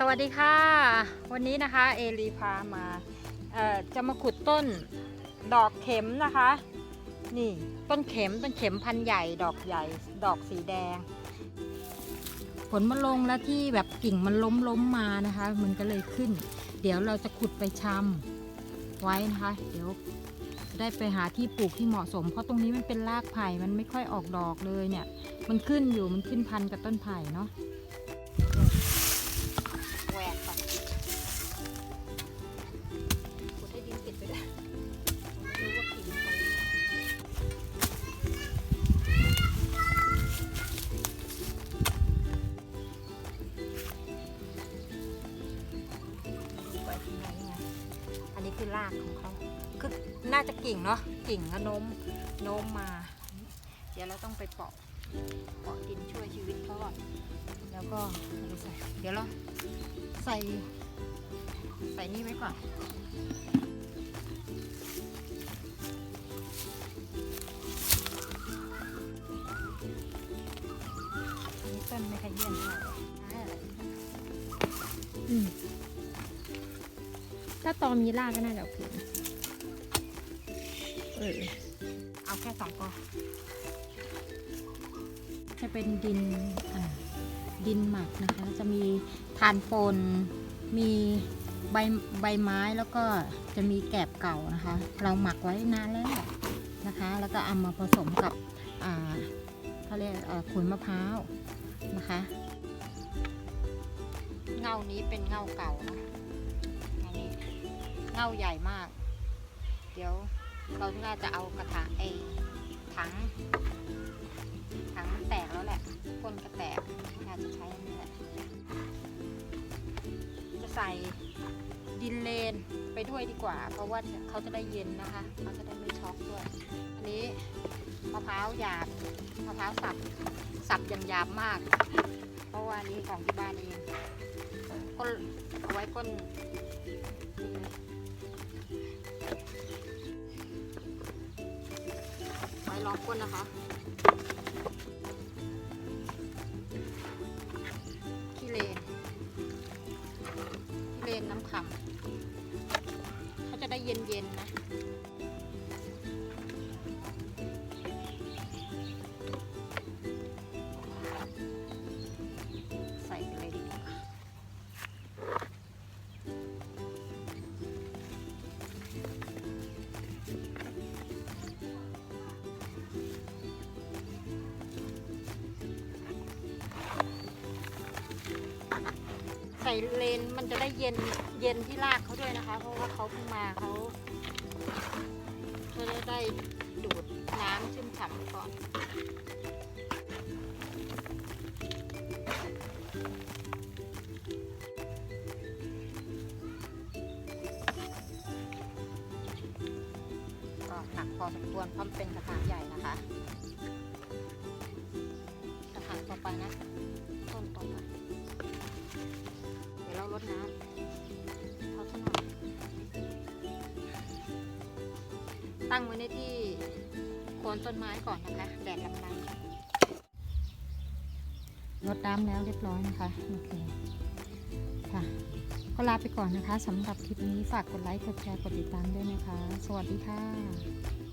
สวัสดีค่ะ วันนี้นะคะเอลีพามาจะมาขุดต้นดอกเข็มนะคะ นี่ต้นเข็มต้นเข็มพันใหญ่ดอกใหญ่ดอกสีแดง ผลมันลงแล้วที่แบบกิ่งมันล้มล้มมานะคะ มันก็เลยขึ้น เดี๋ยวเราจะขุดไปชำไว้นะคะ เดี๋ยวได้ไปหาที่ปลูกที่เหมาะสม เพราะตรงนี้มันเป็นรากไผ่มันไม่ค่อยออกดอกเลยเนี่ย มันขึ้นอยู่มันขึ้นพันกับต้นไผ่เนาะ คือรากของเขาคือน่าจะกิ่งเนาะกิ่งก็โน้มโน้มมา เดี๋ยวเราต้องไปเปาะเปาะดินช่วยชีวิตเขาก่อนแล้วก็เอาใส่เดี๋ยวเราใส่ใส่นี่ไว้ก่อนนนี้ต้นไม่ขยื่นเท่าไหร่อ่าอืม ถ้าตอมีรากก็น่าจะโอเคนะเออเอาแค่สองกอจะเป็นดินอ่าดินหมักนะคะ จะมีทานปนมีใบใบไม้แล้วก็จะมีแกบเก่านะคะ เราหมักไว้นานแล้วนะคะ แล้วก็เอามาผสมกับอ่าเขาเรียกเอ่อขุยมะพร้าวนะคะ เงานี้เป็นเงาเก่านะเงานี้ เงาใหญ่มาก เดี๋ยวเราน่าจะเอากระถางไอถังถังมันแตกแล้วแหละก้นก็แตกน่าจะใช้นนี้แหละจะใส่ดินเลนไปด้วยดีกว่า เพราะว่าเขาจะได้เย็นนะคะเขาจะได้ไม่ช็อกด้วย อันนี้มะพร้าวหยาบมะพร้าวสับสับอย่างหยาบมาก เพราะว่านี้ของที่บ้านเองก็เอาไว้ก้น ลยไว้รองก้นนะคะ ขี้เลนขี้เลนน้ำขำเขาจะได้เย็นๆนะ ส่เลนมันจะได้เย็นเย็นที่รากเขาด้วยนะคะ เพราะว่าเขาเพิ่งมาเขาเขาจะได้ดูดน้ำชุ่มฉ่ำก่อนก็หนักพอสมควรเพราะมันเป็นกระถางใหญ่นะคะกระถางต่อไปนะ ดน้ำเขาสักหน่อยตั้งไว้ในที่โคนต้นไม้ก่อนนะคะแดดลำไรลดน้ำแล้วเรียบร้อยนะคะโอเคค่ะ ก็ลาไปก่อนนะคะสำหรับคลิปนี้ฝากกดไลค์กดแชร์กดติดตามด้วยนะคะ สวัสดีค่ะ